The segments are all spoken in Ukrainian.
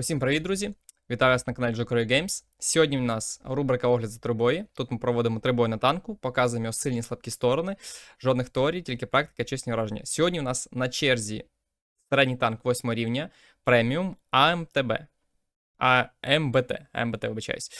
Усім привіт, друзі! Вітаю вас на каналі Jokery Games. Сьогодні в нас рубрика Огляд за трибої. Тут ми проводимо трибой на танку, показуємо його сильні слабкі сторони, жодних теорій, тільки практика, чесні враження. Сьогодні у нас на черзі середній танк 8 рівня, преміум АМТБ. АМБТ, АМБТ, вибачаюсь.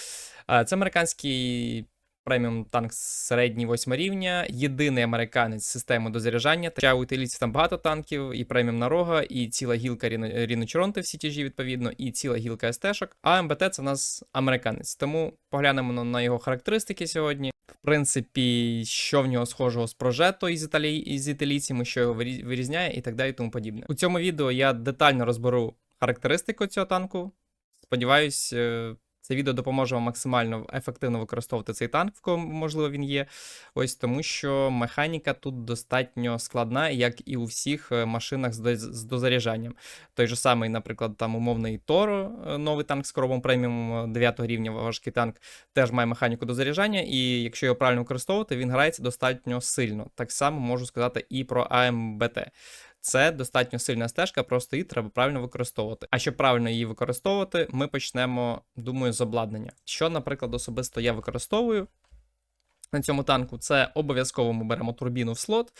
Це американський преміум танк середній 8 рівня, єдиний американець з системою дозаряджання. Хоча у італійців там багато танків, і преміум нарога, і ціла гілка Ріно- Ріночоронти в сітіжі, відповідно, і ціла гілка СТ-шок. А МБТ це в нас американець. Тому поглянемо на- на його характеристики сьогодні. В принципі, що в нього схожого з прожето із, італій, із італійцями, що його вирізняє, і так далі, і тому подібне. У цьому відео я детально розберу характеристику цього танку. Сподіваюсь, е, це відео допоможе вам максимально ефективно використовувати цей танк, в кому можливо він є. Ось тому, що механіка тут достатньо складна, як і у всіх е, машинах з, доз- дозаряджанням. Той же самий, наприклад, там умовний Торо, е, новий танк з коробом преміум 9 рівня, важкий танк, теж має механіку дозаряджання, і якщо його правильно використовувати, він грається достатньо сильно. Так само можу сказати і про АМБТ. Це достатньо сильна стежка, просто її треба правильно використовувати. А щоб правильно її використовувати, ми почнемо, думаю, з обладнання. Що, наприклад, особисто я використовую на цьому танку, це обов'язково ми беремо турбіну в слот,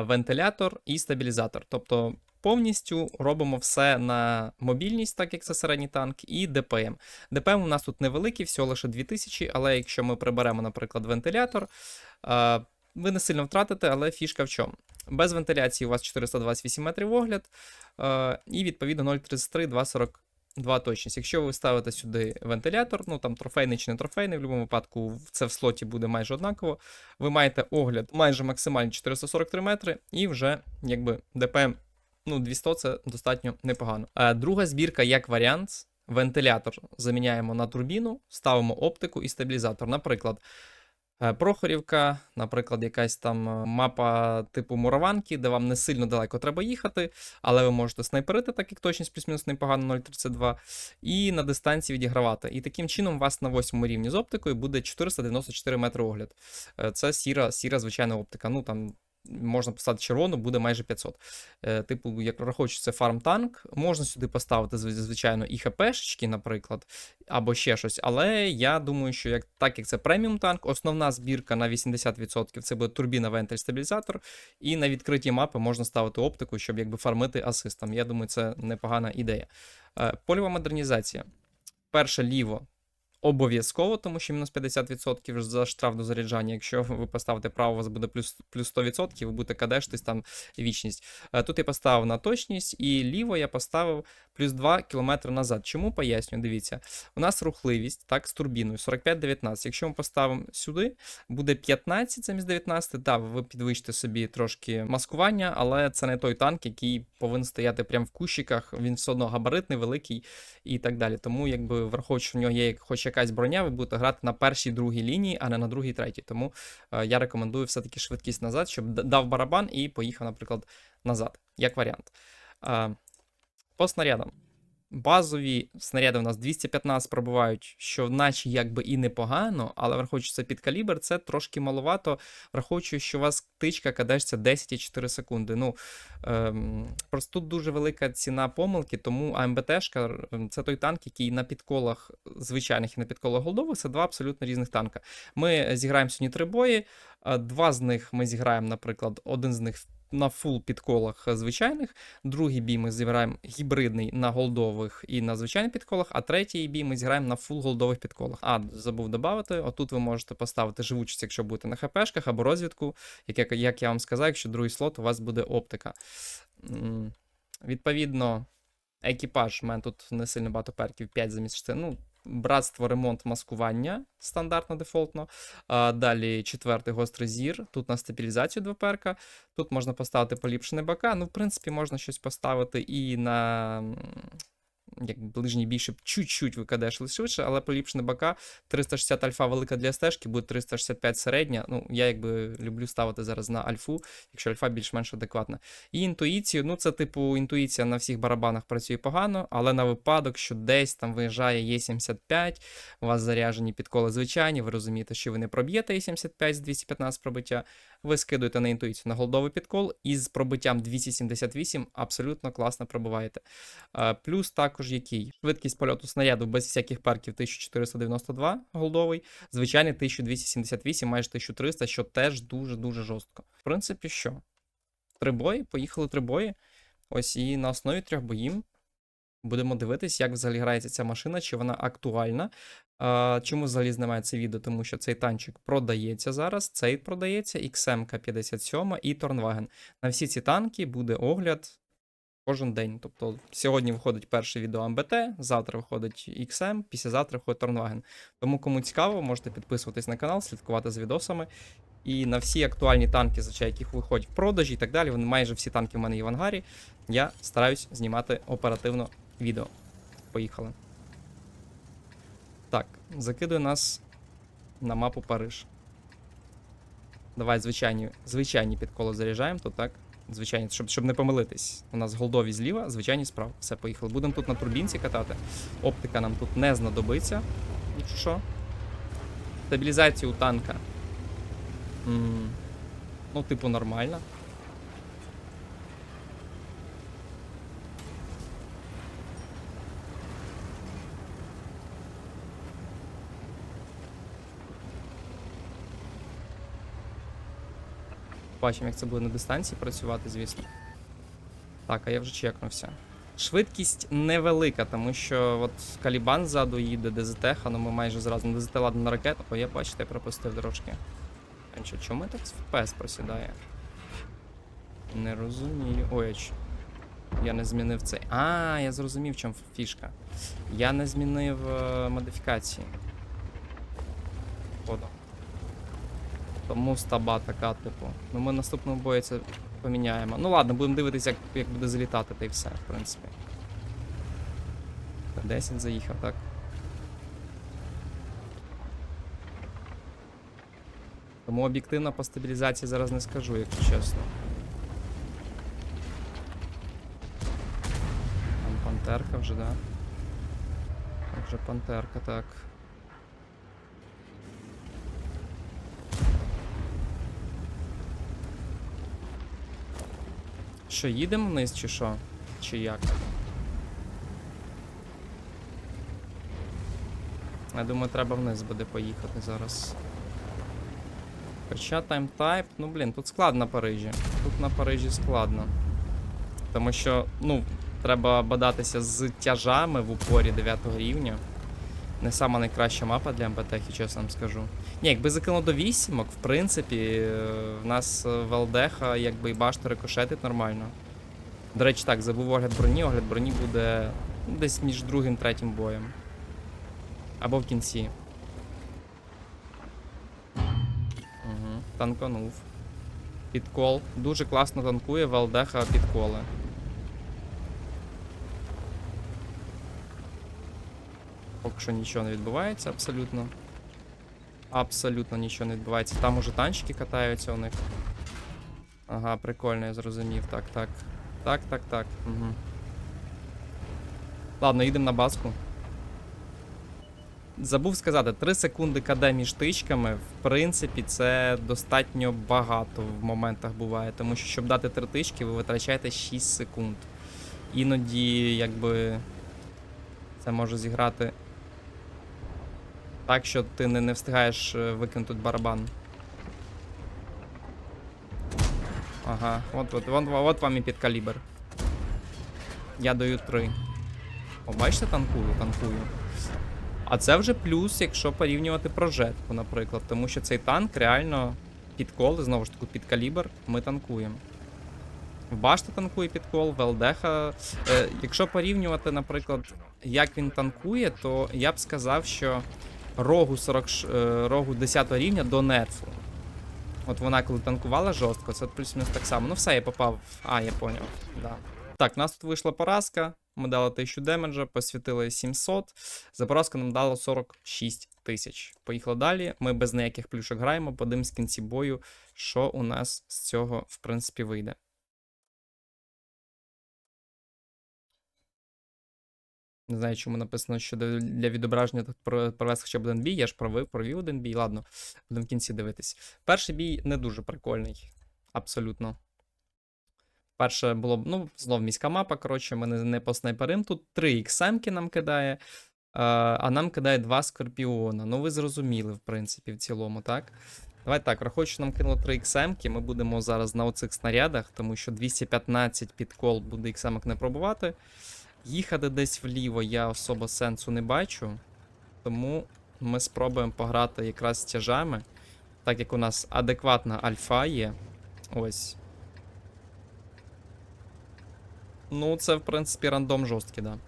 вентилятор і стабілізатор. Тобто повністю робимо все на мобільність, так як це середній танк, і ДПМ. ДПМ у нас тут невеликий, всього лише 2000, але якщо ми приберемо, наприклад, вентилятор, ви не сильно втратите, але фішка в чому? Без вентиляції у вас 428 метрів огляд, е, і відповідно 0,33, 2,42 точність. Якщо ви ставите сюди вентилятор, ну там трофейний чи не трофейний, в будь-якому випадку це в слоті буде майже однаково. Ви маєте огляд майже максимальний 443 метри, і вже якби ДПМ ну, 200 це достатньо непогано. Е, друга збірка як варіант. Вентилятор заміняємо на турбіну, ставимо оптику і стабілізатор. Наприклад, Прохорівка, наприклад, якась там е, мапа типу Мураванки, де вам не сильно далеко треба їхати, але ви можете снайперити, так як точність плюс-мінус непогано 0,32, і на дистанції відігравати. І таким чином у вас на восьмому рівні з оптикою буде 494 метри огляд. Е, Це сіра, сіра звичайна оптика. Ну там. Можна поставити червону, буде майже 500. Е, типу, як враховуючи, це фарм-танк, можна сюди поставити, звичайно, і ХПшечки, наприклад, або ще щось. Але я думаю, що як, так як це преміум танк, основна збірка на 80% це буде турбіна вентиль стабілізатор, і на відкриті мапи можна ставити оптику, щоб якби фармити асистом. Я думаю, це непогана ідея. Е, Польова модернізація. Перше ліво. Обов'язково, тому що мінус 50% за штраф до заряджання. Якщо ви поставите право, у вас буде плюс, плюс 100%, ви будете кадештись там вічність. Е, Тут я поставив на точність, і ліво я поставив плюс 2 км назад. Чому поясню? Дивіться, у нас рухливість так, з турбіною 45-19. Якщо ми поставимо сюди, буде 15 замість 19. Так, ви підвищите собі трошки маскування, але це не той танк, який повинен стояти прямо в кущиках. Він все одно габаритний, великий і так далі. Тому, якби враховуючи, в нього є хоч якась броня, ви будете грати на першій другій лінії, а не на другій третій. Тому е, я рекомендую все-таки швидкість назад, щоб дав барабан і поїхав, наприклад, назад, як варіант. Е, по снарядам. Базові снаряди у нас 215 пробувають, що наче якби і непогано, але враховуючи це під калібр, це трошки маловато, враховуючи, що у вас тичка кадешся 10,4 секунди. Ну, ем, просто тут дуже велика ціна помилки, тому АМБТшка це той танк, який на підколах звичайних і на підколах голдових це два абсолютно різних танка. Ми зіграємо сьогодні три бої, е, два з них ми зіграємо, наприклад, один з них на фул підколах е, звичайних, другий бій ми зіграємо гібридний на голдових і на звичайних підколах, а третій бій ми зіграємо на фул голдових підколах. А, забув додати, отут ви можете поставити живучість, якщо будете на хпшках або розвідку, як, як, я вам сказав, якщо другий слот у вас буде оптика. Відповідно, екіпаж, у мене тут не сильно багато перків, 5 замість 6. Ну, братство, ремонт, маскування стандартно дефолтно. А, далі четвертий гострий зір. Тут на стабілізацію 2 перка. Тут можна поставити поліпшене БК. Ну, в принципі, можна щось поставити і на. Як ближній бій, щоб чуть-чуть викадеш швидше, але поліпшене БК 360 альфа велика для стежки, буде 365 середня. Ну, я якби люблю ставити зараз на альфу, якщо альфа більш-менш адекватна. І інтуїцію, ну це типу інтуїція на всіх барабанах працює погано, але на випадок, що десь там виїжджає Е75, у вас заряжені підколи звичайні, ви розумієте, що ви не проб'єте Е75 з 215 пробиття. Ви скидуєте на інтуїцію на голдовий підкол і з пробиттям 278 абсолютно класно пробиваєте. Плюс також який? Швидкість польоту снаряду без всяких парків 1492 голдовий, звичайний 1278, майже 1300, що теж дуже-дуже жорстко. В принципі, що? Три бої, поїхали три бої. Ось і на основі трьох боїм будемо дивитись, як взагалі грається ця машина, чи вона актуальна. Чому взагалі знімаю це відео? Тому що цей танчик продається зараз, цей продається, XM 57 і Торнваген. На всі ці танки буде огляд кожен день. Тобто сьогодні виходить перше відео МБТ, завтра виходить XM, післязавтра виходить Торнваген. Тому кому цікаво, можете підписуватись на канал, слідкувати за відосами. І на всі актуальні танки, звичайно, яких виходять в продажі і так далі. Вони майже всі танки в мене є в ангарі. Я стараюсь знімати оперативно відео. Поїхали. Так, закидує нас на мапу Париж. Давай звичайні, звичайні підколи заряджаємо тут, так? Звичайні, щоб, щоб не помилитись. У нас голдові зліва, звичайні справа. Все, поїхали. Будемо тут на турбінці катати. Оптика нам тут не знадобиться. Якщо що. Стабілізація у танка. М, Ну, типу, нормально. Бачимо, як це буде на дистанції працювати, звісно. Так, а я вже чекнувся. Швидкість невелика, тому що от Калібан ззаду їде, ДЗТ, ну ми майже зразу на ДЗТ ладно на ракету. О, я бачите, пропустив трошки. Чому так FPS просідає? Не розумію. Ой, я не змінив цей. А, я зрозумів, в чому фішка. Я не змінив е, модифікації. Походу. Тому стаба така, типу. Ну ми в наступному бою це поміняємо. Ну ладно, будемо дивитися, як, як буде залітати, та й все, в принципі. 10 заїхав, так. Тому об'єктивно по стабілізації зараз не скажу, якщо чесно. Там пантерка вже, да? Вже пантерка, так. Що, їдемо вниз чи що? Чи як? Я думаю, треба вниз буде поїхати зараз. Хоча таймтайп, ну блін, тут складно на Парижі. Тут на Парижі складно. Тому що, ну, треба бадатися з тяжами в упорі 9 рівня. Не сама найкраща мапа для МПТ, чесно вам скажу. Ні, якби закинув до вісімок, в принципі, е, в нас е, Валдеха, якби і башта рикошетить нормально. До речі, так, забув огляд броні, огляд броні буде ну, десь між другим третім боєм. Або в кінці. Угу. Танканув. Підкол. Дуже класно танкує Валдеха підколи. Поки що нічого не відбувається абсолютно. Абсолютно нічого не відбувається. Там уже танчики катаються у них. Ага, прикольно, я зрозумів. Так, так. Так, так, так. Угу. Ладно, їдемо на баску. Забув сказати, 3 секунди КД між тичками, в принципі, це достатньо багато в моментах буває. Тому що, щоб дати 3 тички, ви витрачаєте 6 секунд. Іноді, якби. Це може зіграти так, що ти не, не встигаєш е, викинути барабан. Ага, от, от, от, от вам і підкалібр. Я даю 3. О, бачите, танкую, танкую. А це вже плюс, якщо порівнювати прожетку, наприклад. Тому що цей танк реально підкол, знову ж таки, під калібр ми танкуємо. Башта танкує підкол, в ЛДХ. Е, якщо порівнювати, наприклад, як він танкує, то я б сказав, що рогу 40, е, рогу 10 рівня до нетфу. От вона коли танкувала жорстко, це плюс-мінус так само. Ну все, я попав. А, я поняв. Да. Так, у нас тут вийшла поразка. Ми дали 1000 демеджа, посвітили 700. За поразку нам дало 46 тисяч. Поїхали далі. Ми без ніяких плюшок граємо, подивимось в кінці бою, що у нас з цього, в принципі, вийде. Не знаю, чому написано, що для відображення провести хоча б один бій. Я ж провів, провів один бій. Ладно, будемо в кінці дивитись. Перший бій не дуже прикольний. Абсолютно. Перше було ну, знов міська мапа, коротше, ми не, по снайперим. Тут 3 іксемки нам кидає, а, а нам кидає 2 скорпіона. Ну, ви зрозуміли, в принципі, в цілому, так? Давай так, враховуючи, що нам кинуло 3 іксемки, ми будемо зараз на оцих снарядах, тому що 215 підкол буде іксемок не пробувати. Їхати десь вліво я особо сенсу не бачу. Тому ми спробуємо пограти якраз з тяжами. Так як у нас адекватна альфа є. Ось. Ну, це, в принципі, рандом жорсткий, да.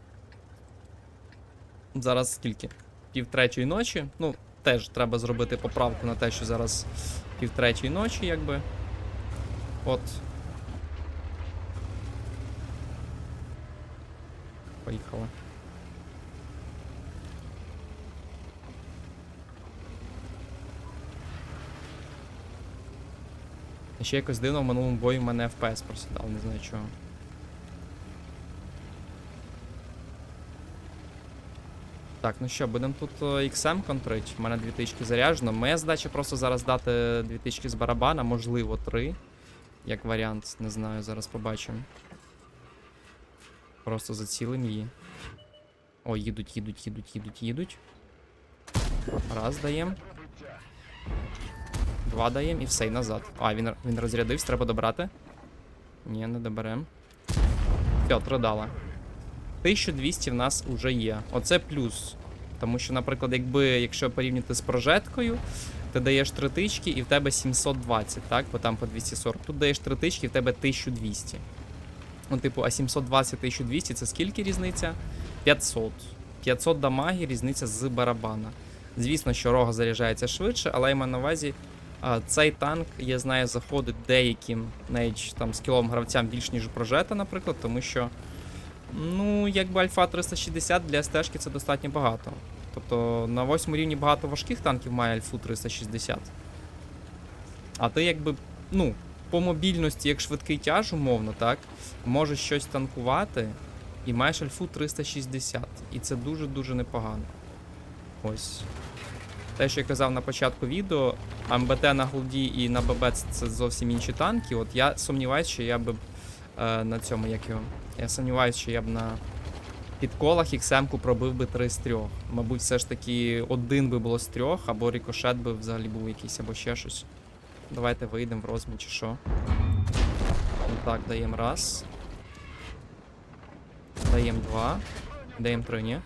Зараз скільки? Пів третьої ночі. Ну, теж треба зробити поправку на те, що зараз пів третьої ночі, якби. От. Поїхали. Ще якось дивно в минулому бою в мене FPS просідав, не знаю чого. Так, ну що, будемо тут е, XM контрить. У мене дві тички заряджено. Моя задача просто зараз дати дві тички з барабана, можливо, три. Як варіант, не знаю, зараз побачимо. Просто зацілим її. О, їдуть, їдуть, їдуть, їдуть, їдуть. Раз даємо. Два даємо і все, і назад. А, він, він розрядився, треба добрати. Ні, не доберем. Все, три дала. 1200 в нас уже є. Оце плюс. Тому що, наприклад, якби, якщо порівняти з прожеткою, ти даєш три тички і в тебе 720, так? Бо там по 240. Тут даєш три тички і в тебе 1200. Ну, типу, а 720 1200 це скільки різниця? 500. 500 дамаги різниця з барабана. Звісно, що рога заряджається швидше, але я маю на увазі, цей танк, я знаю, заходить деяким навіть там скіловим гравцям більш ніж прожета, наприклад, тому що. Ну, якби альфа 360 для стежки це достатньо багато. Тобто на 8 рівні багато важких танків має альфу 360. А ти якби, ну, по мобільності, як швидкий тяж, умовно, так, можеш щось танкувати і маєш альфу 360. І це дуже-дуже непогано. Ось. Те, що я казав на початку відео, МБТ на голді і на ББ це зовсім інші танки. От я сумніваюся, що я би е, на цьому, як його. Я сумніваюся, що я б на підколах XM-ку пробив би 3 з 3. Мабуть, все ж таки один би було з трьох, або рикошет би взагалі був якийсь, або ще щось. Давайте вийдемо в розмін чи що. Ну Так, даємо раз. Даємо два. Даємо три, ні?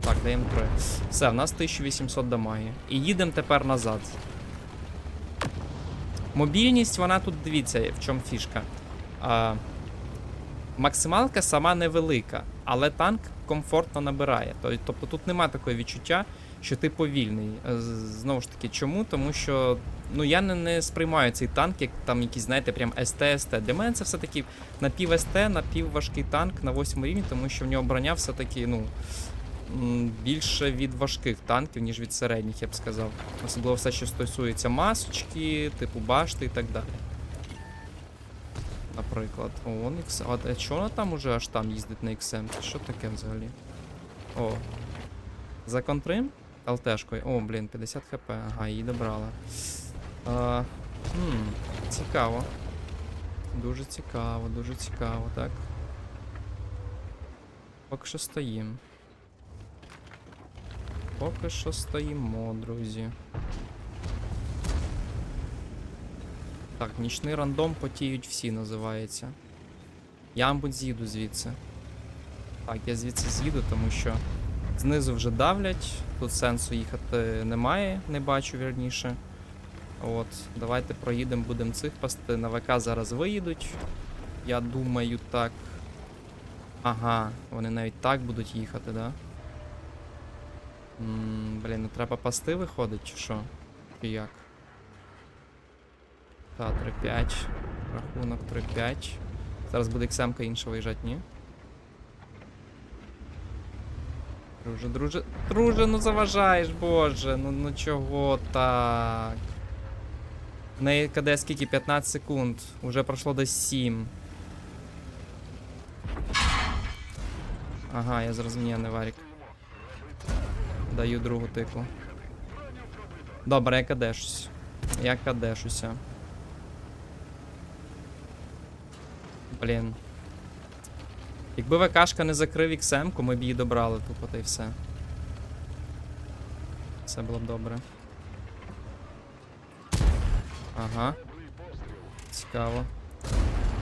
Так, даємо три. Все, в нас 1800 дамаги. І їдемо тепер назад. Мобільність, вона тут, дивіться, в чому фішка. А, максималка сама невелика, але танк комфортно набирає. Тобто тут нема такого відчуття, що ти повільний. Знову ж таки, чому? Тому що ну, я не, не сприймаю цей танк як там якийсь, знаєте, прям СТ-СТ. Для мене це все-таки напів СТ, напів важкий танк на 8 рівні, тому що в нього броня все-таки, ну. Більше від важких танків, ніж від середніх, я б сказав. Особливо все, що стосується масочки, типу башти і так далі. Наприклад. О, вон X. А, чого вона там уже аж там їздить на XM? Що таке взагалі? О. За контрим? ЛТшкою. О, блін, 50 хп. Ага, її добрала. А, хм, цікаво. Дуже цікаво, дуже цікаво, так. Поки що стоїм. Поки що стоїмо, друзі. Так, нічний рандом потіють всі називається. Я, мабуть, з'їду звідси. Так, я звідси з'їду, тому що знизу вже давлять, тут сенсу їхати немає, не бачу вірніше. От, давайте проїдемо, будемо цих пасти. На ВК зараз виїдуть. Я думаю, так. Ага, вони навіть так будуть їхати, да? М, блін, ну треба пасти виходить, чи що? Чи як? Та, 3-5. Рахунок 3-5. Зараз буде XM інша виїжджати, ні? Друже, друже. Друже, ну заважаєш, боже, ну ну чого так? В неї КД скільки? 15 секунд. Уже пройшло десь 7. Ага, я зрозумів, не варік. Даю другу тику. Добре, я кадешусь. Я кадешуся. Блін. Якби ВКшка не закрив XM-ку, ми б її добрали тупо та й все. Все було б добре. Ага. Цікаво.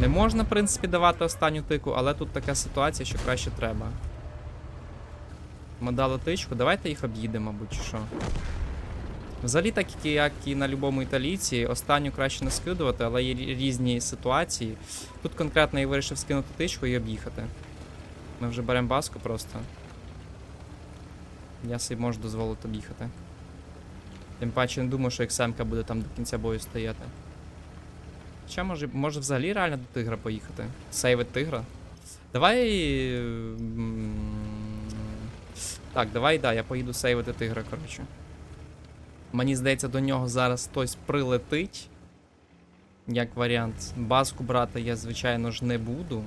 Не можна, в принципі, давати останню тику, але тут така ситуація, що краще треба. Ми дали тичку, давайте їх об'їдемо, мабуть, чи що. Взагалі, так як і- на будь-якому італійці, останню краще не скидувати, але є різні ситуації. Тут конкретно я вирішив скинути тичку і об'їхати. Ми вже беремо баску просто. Я собі можу дозволити об'їхати. Тим паче не думаю, що XM буде там до кінця бою стояти. Хоча може, може взагалі реально до тигра поїхати. Сейвить тигра. Давай. Так, давай, да, я поїду сейвити тигра, коротше. Мені здається, до нього зараз хтось прилетить. Як варіант. Баску брати я, звичайно ж, не буду.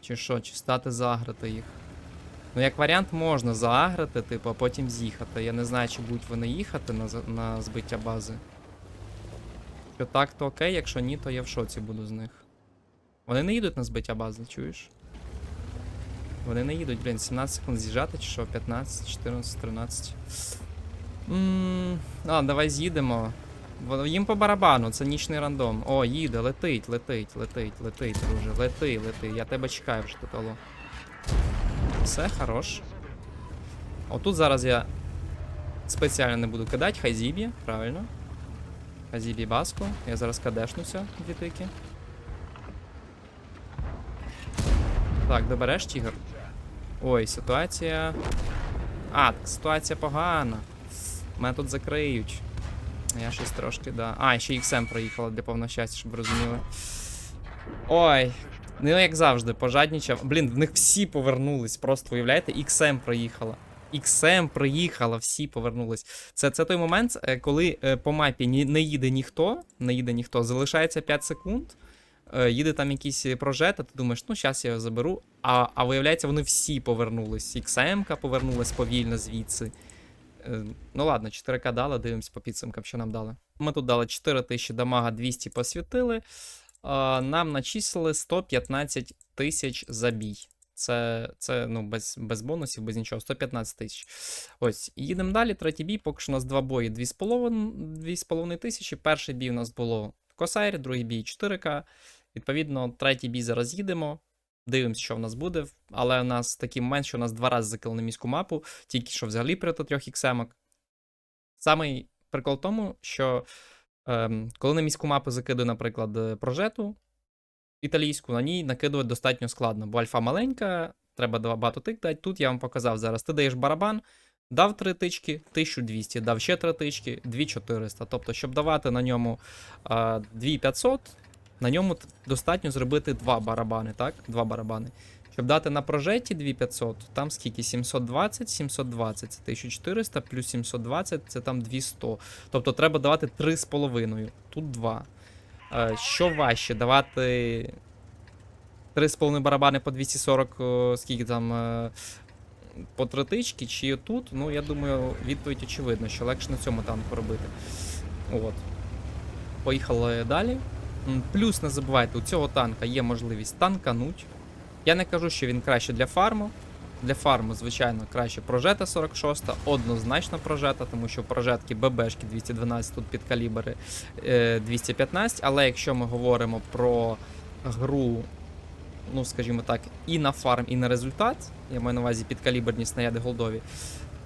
Чи що, чи стати заграти їх. Ну, як варіант, можна заагрити, типу, а потім з'їхати. Я не знаю, чи будуть вони їхати на, на збиття бази. Якщо так, то окей, якщо ні, то я в шоці буду з них. Вони не їдуть на збиття бази, чуєш? Вони не їдуть, блін, 17 секунд з'їжджати чи що? 15, 14, 13. Ммм. А, давай з'їдемо. Їм по барабану, це нічний рандом. О, їде, летить, летить, летить, летить, друже. Лети, лети. Я тебе чекаю вже тут, алло. Все, хорош. Отут зараз я спеціально не буду кидати, хай зіб'є, правильно. Хай зіб'є баску. Я зараз кадешнуся, дві тики. Так, добереш тігр. Ой, ситуація. А, ситуація погана. Мене тут закриють. Я щось трошки, да. А, ще XM проїхала для повного щастя, щоб розуміли. Ой. Ну, як завжди, пожаднічав. Блін, в них всі повернулись. Просто уявляєте, XM проїхала. XM проїхала, всі повернулись. Це, це той момент, е, коли е, по мапі ні, не їде ніхто, не їде ніхто, залишається 5 секунд. е, Їде там якийсь прожет, а ти думаєш, ну зараз я його заберу. А, а виявляється, вони всі повернулись. XM повернулась повільно звідси. Ну ладно, 4К дали, дивимось по підсумкам, що нам дали. Ми тут дали 4000 дамага, 200 посвітили. Нам начислили 115 тисяч за бій. Це, це ну, без, без бонусів, без нічого, 115 тисяч. Ось, їдемо далі. Третій бій, поки що у нас два бої 2,5 тисячі. Перший бій у нас було в Косайрі, другий бій 4К. Відповідно, третій бій зараз їдемо. Дивимося, що в нас буде. Але у нас такий момент, що у нас два рази закинули міську мапу, тільки що взагалі проти трьох іксемок. Самий прикол в тому, що ем, коли на міську мапу закидую, наприклад, е, прожету італійську, на ній накидувати достатньо складно, бо альфа маленька, треба багато тик дати. Тут я вам показав зараз. Ти даєш барабан, дав три тички, 1200, дав ще три тички, 2400. Тобто, щоб давати на ньому а, 2500, на ньому достатньо зробити два барабани, так? Два барабани. Щоб дати на прожеті 2500, там скільки? 720, 720 це 1400, плюс 720 це там 200. Тобто треба давати 3,5. Тут 2. Е, Що важче? Давати 3,5 барабани по 240, скільки там. е, По тритички чи тут, ну я думаю, відповідь очевидна, що легше на цьому танку робити. От. Поїхали далі. Плюс не забувайте, у цього танка є можливість танкануть. Я не кажу, що він краще для фарму. Для фарму, звичайно, краще прожета 46, однозначно прожета, тому що прожетки ББшки 212 тут під калібри е, 215. Але якщо ми говоримо про гру, ну скажімо так, і на фарм, і на результат, я маю на увазі підкаліберні снаряди голдові,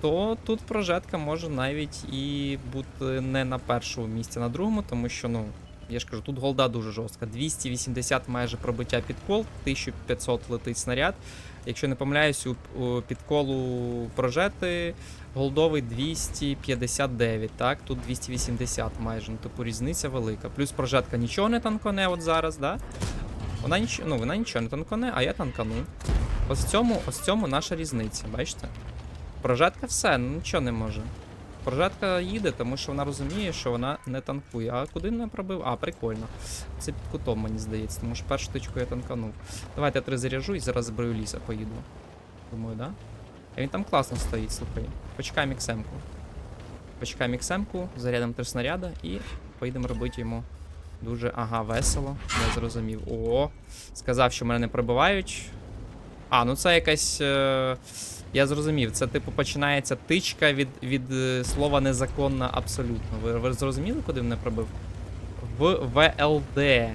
то тут прожетка може навіть і бути не на першому місці, а на другому, тому що, ну, я ж кажу, тут голда дуже жорстка. 280 майже пробиття під кол, 1500 летить снаряд. Якщо не помиляюсь, у, підколу прожети голдовий 259, так? Тут 280 майже. Ну, типу різниця велика. Плюс прожетка нічого не танконе от зараз, да? Вона нічого, ну, вона нічого не танконе, а я танкану. Ось в цьому, ось в цьому наша різниця, бачите? Прожетка все, ну нічого не може. Прожетка їде, тому що вона розуміє, що вона не танкує. А куди не пробив? А, прикольно. Це під кутом, мені здається, тому що першу тичку я танканув. Давайте я три заряжу і зараз зброю ліса поїду. Думаю, да? А він там класно стоїть, слухай. Почекаємо іксемку. Почекаємо іксемку, зарядимо три снаряда і поїдемо робити йому дуже ага, весело. Я зрозумів. О, сказав, що мене не пробивають. А, ну це якась. Е... Я зрозумів, це типу починається тичка від, від е, слова незаконна абсолютно. Ви, ви зрозуміли, куди мене пробив? В ВЛД.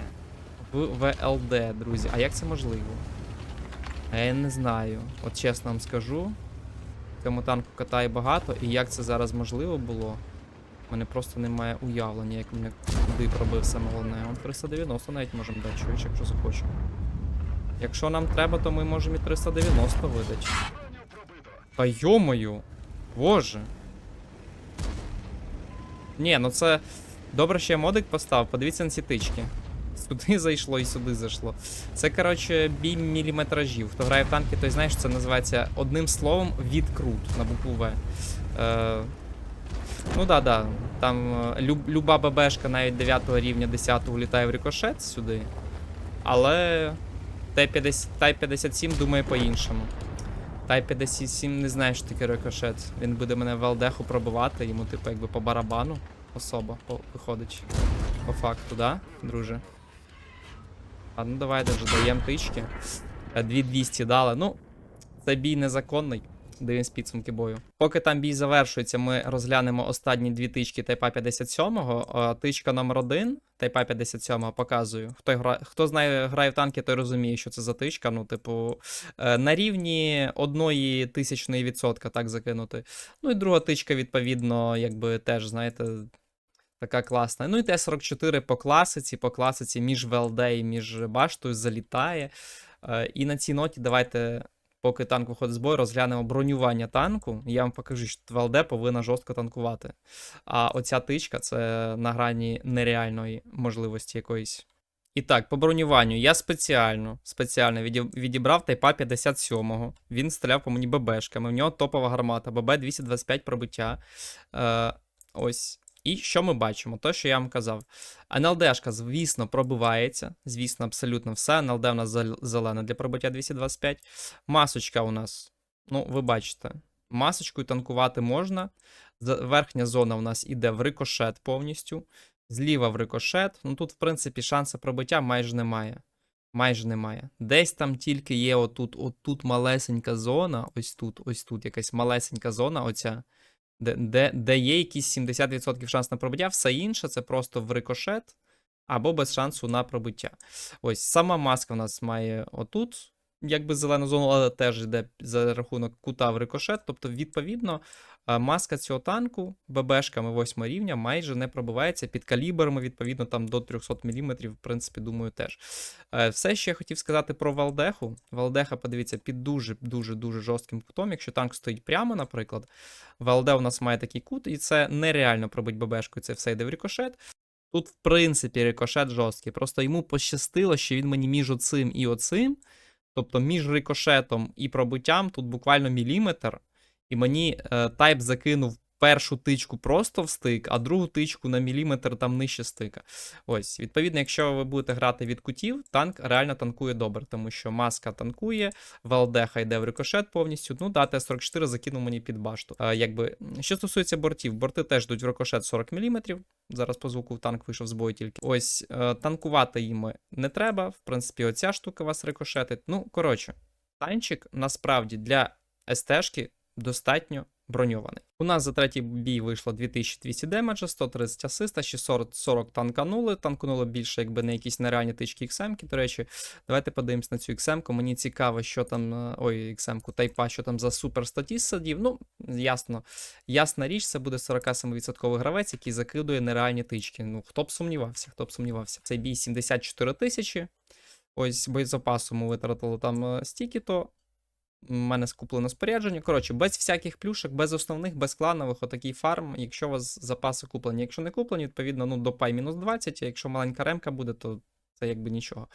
В ВЛД, друзі. А як це можливо? Я не знаю. От чесно вам скажу. Цьому танку катає багато, і як це зараз можливо було? У мене просто немає уявлення, як мене куди пробив саме головне. От 390 навіть можемо дати, чуєш, якщо захочемо. Якщо нам треба, то ми можемо і 390 видати. Та йомою. Боже. Ні, ну це. Добре, що я модик поставив. Подивіться на ці тички. Сюди зайшло і сюди зайшло. Це, коротше, бій міліметражів. Хто грає в танки, той знає, що це називається одним словом відкрут на букву В. Е, ну да, да. Там е, люб, люба ББшка навіть 9 рівня 10 влітає в рикошет сюди. Але Т-50 Тай-57 думає по-іншому. Тай-57 не знає, що таке рикошет. Він буде мене в Алдеху пробивати, йому, типу, якби по барабану особа по- виходить. По факту, да, друже? А ну давай даже даємо тички. Е, 2200 дали. Ну, це бій незаконний. Дивимось підсумки бою. Поки там бій завершується, ми розглянемо останні дві тички Тайпа 57. Е, Тичка номер 1 Тайпа 57 показую. Хто, гра... Хто знає, грає в танки, той розуміє, що це за тичка. Ну, типу, е, на рівні одної тисячної відсотка так закинути. Ну і друга тичка, відповідно, якби теж, знаєте. Така класна. Ну і Т-44 по класиці, по класиці між ВЛД і між баштою залітає. Е, І на цій ноті давайте, поки танк виходить з бою, розглянемо бронювання танку. Я вам покажу, що ВЛД повинна жорстко танкувати. А оця тичка це на грані нереальної можливості якоїсь. І так, по бронюванню я спеціально спеціально відібрав Тайпа 57-го. Він стріляв по мені ББшками. В нього топова гармата, ББ 225 пробиття. Е, ось. І що ми бачимо? То, що я вам казав. НЛДшка, звісно, пробивається. Звісно, абсолютно все. НЛД у нас зел- зелена для пробиття 225. Масочка у нас, ну, ви бачите, масочкою танкувати можна. Верхня зона у нас іде в рикошет повністю. Зліва в рикошет. Ну тут, в принципі, шансу пробиття майже немає. Майже немає. Десь там тільки є отут, отут малесенька зона. Ось тут, ось тут якась малесенька зона, оця де, де, де є якісь 70% шанс на пробиття, все інше це просто в рикошет або без шансу на пробиття. Ось сама маска в нас має отут, якби зелену зону, але теж йде за рахунок кута в рикошет. Тобто, відповідно, е, маска цього танку ББшками 8 рівня майже не пробивається під калібрами, відповідно, там до 300 мм, в принципі, думаю, теж. Е, Все, що я хотів сказати про Валдеху. Валдеха, подивіться, під дуже дуже жорстким кутом. Якщо танк стоїть прямо, наприклад, ВЛД у нас має такий кут, і це нереально пробити ББшкою, це все йде в рикошет. Тут, в принципі, рикошет жорсткий. Просто йому пощастило, що він мені між оцим і оцим. Тобто між рикошетом і пробиттям тут буквально міліметр. І мені е, тайп закинув першу тичку просто в стик, а другу тичку на міліметр там нижче стика. Ось, відповідно, якщо ви будете грати від кутів, танк реально танкує добре, тому що маска танкує, Валдеха йде в рикошет повністю. Ну, да, Т-44 закинув мені під башту. А, якби, що стосується бортів, борти теж йдуть в рикошет 40 мм. Зараз по звуку танк вийшов з бою тільки. Ось е, танкувати їм не треба. В принципі, оця штука вас рикошетить. Ну, коротше, танчик насправді для СТ-шки достатньо броньований. У нас за третій бій вийшло 2200 демеджа, 130 асиста, 640 40 танканули. Танканули більше, якби на якісь нереальні тички XM. До речі, давайте подивимось на цю XM. Мені цікаво, що там. е, Ой, XM-ку, тайпа, що там за супер статіст садів. Ну, ясно. Ясна річ, це буде 47% гравець, який закидує нереальні тички. Ну, хто б сумнівався, хто б сумнівався. Цей бій 74 тисячі. Ось боєзапасу ми витратили там е, стільки, то у мене скуплено спорядження. Коротше, без всяких плюшок, без основних, без кланових, отакий фарм, якщо у вас запаси куплені. Якщо не куплені, відповідно, ну, до пай мінус 20, а якщо маленька ремка буде, то це якби нічого.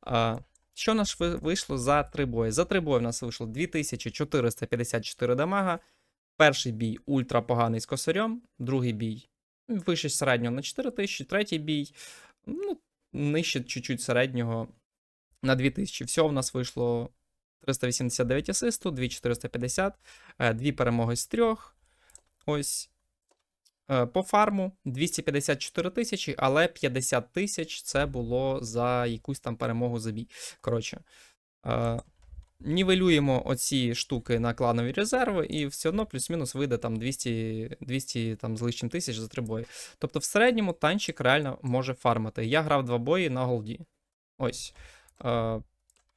А, що нас вийшло за три бої? За три бої в нас вийшло 2454 дамага, Перший бій ультра поганий з косарем, другий бій вище середнього на 4 тисячі, третій бій, ну, нижче чуть-чуть середнього на 2000. Всього в нас вийшло 389 асисту, 2450, е, дві перемоги з трьох. Ось. Е, По фарму 254 тисячі, але 50 тисяч це було за якусь там перемогу за бій. Коротше, е, нівелюємо оці штуки на кланові резерви, і все одно плюс-мінус вийде там 200, 200 там, з лишнім тисяч за три бої. Тобто, в середньому танчик реально може фармити. Я грав два бої на голді. Ось. Е,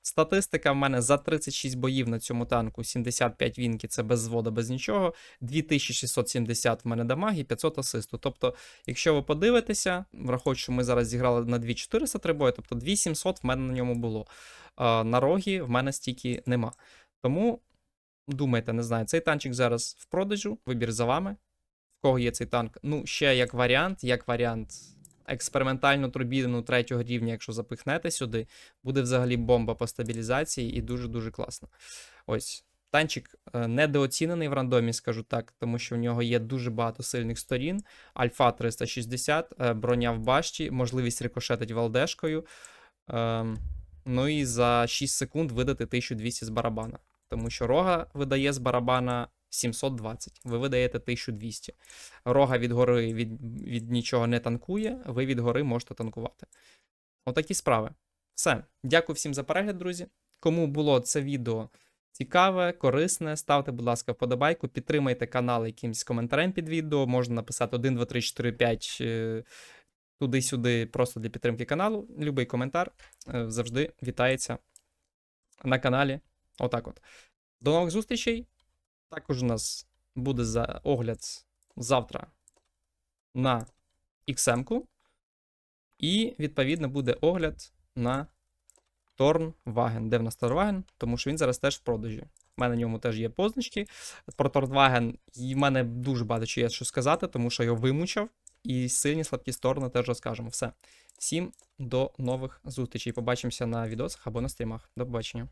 Статистика в мене за 36 боїв на цьому танку, 75 вінки, це без звода, без нічого. 2670 в мене дамаг і 500 асисту. Тобто, якщо ви подивитеся, враховуючи, що ми зараз зіграли на 2400 три бої, тобто 2700 в мене на ньому було. А на рогі в мене стільки нема. Тому думайте, не знаю, цей танчик зараз в продажу, вибір за вами. В кого є цей танк? Ну, ще як варіант, як варіант. Експериментальну турбіну третього рівня, якщо запихнете сюди, буде взагалі бомба по стабілізації і дуже-дуже класно. Ось. Танчик е, недооцінений в рандомі, скажу так, тому що в нього є дуже багато сильних сторін. Альфа 360, е, броня в башті, можливість рикошетить валдешкою. Ем, ну і за 6 секунд видати 1200 з барабана. Тому що рога видає з барабана 720, ви видаєте 1200. Рога від гори від, від нічого не танкує, ви від гори можете танкувати. Отакі справи. Все. Дякую всім за перегляд, друзі. Кому було це відео цікаве, корисне, ставте, будь ласка, вподобайку, підтримайте канал якимсь коментарем під відео. Можна написати 1, 2, 3, 4, 5 е, туди-сюди, просто для підтримки каналу. Любий коментар е, завжди вітається на каналі. Отак от. До нових зустрічей. Також у нас буде за огляд завтра на XM-ку. І, відповідно, буде огляд на Торнваген. Де в нас Торнваген? Тому що він зараз теж в продажі. У мене на ньому теж є позначки. Про Торнваген в мене дуже багато що є що сказати, тому що його вимучав. І сильні слабкі сторони теж розкажемо. Все. Всім до нових зустрічей. Побачимося на відосах або на стрімах. До побачення.